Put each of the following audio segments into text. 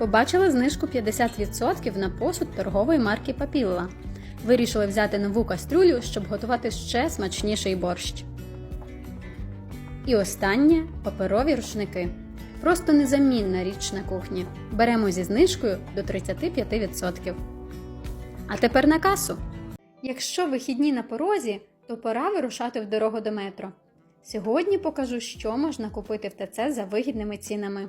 Побачили знижку 50% на посуд торгової марки Папілла. Вирішили взяти нову кастрюлю, щоб готувати ще смачніший борщ. І останнє паперові рушники. Просто незамінна річ на кухні. Беремо зі знижкою до 35%. А тепер на касу. Якщо вихідні на порозі, то пора вирушати в дорогу до метро. Сьогодні покажу, що можна купити в ТЦ за вигідними цінами.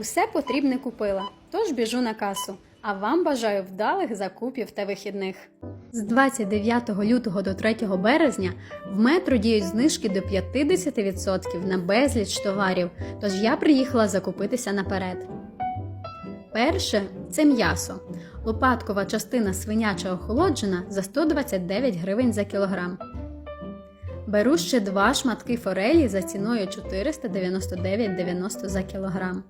Усе потрібне купила, тож біжу на касу. А вам бажаю вдалих закупів та вихідних. З 29 лютого до 3 березня в метро діють знижки до 50% на безліч товарів, тож я приїхала закупитися наперед. Перше це м'ясо. Лопаткова частина свиняча охолоджена за 129 гривень за кілограм. Беру ще два шматки форелі за ціною 499,90 за кілограм.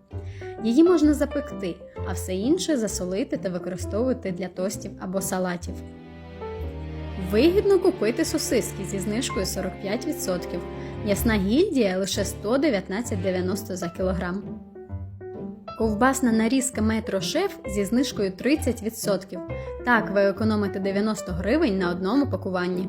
Її можна запекти, а все інше засолити та використовувати для тостів або салатів. Вигідно купити сосиски зі знижкою 45%. М'ясна гільдія лише 119,90 за кілограм. Ковбасна нарізка Метро Шеф зі знижкою 30%. Так ви економите 90 гривень на одному пакуванні.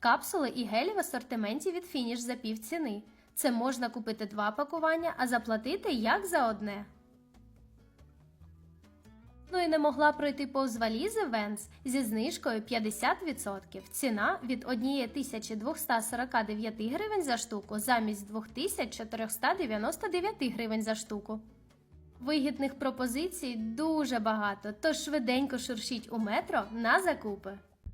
Капсули і гелі в асортименті від Finish за пів ціни. Це можна купити два пакування, а заплатити як за одне. Ну і не могла пройти повз валізи Венс зі знижкою 50%. Ціна від 1249 гривень за штуку замість 2499 гривень за штуку. Вигідних пропозицій дуже багато, тож швиденько шуршіть у метро на закупи.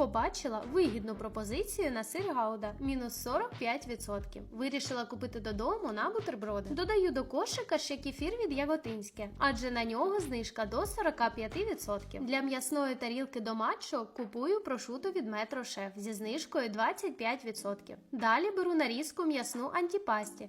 Побачила вигідну пропозицію на сир Гауда мінус 45%. Вирішила купити додому на бутерброди. Додаю до кошика ще кефір від Яготинське, адже на нього знижка до 45%. Для м'ясної тарілки до матчо купую прошуту від Метро Шеф зі знижкою 25%. Далі беру нарізку м'ясну антіпасті.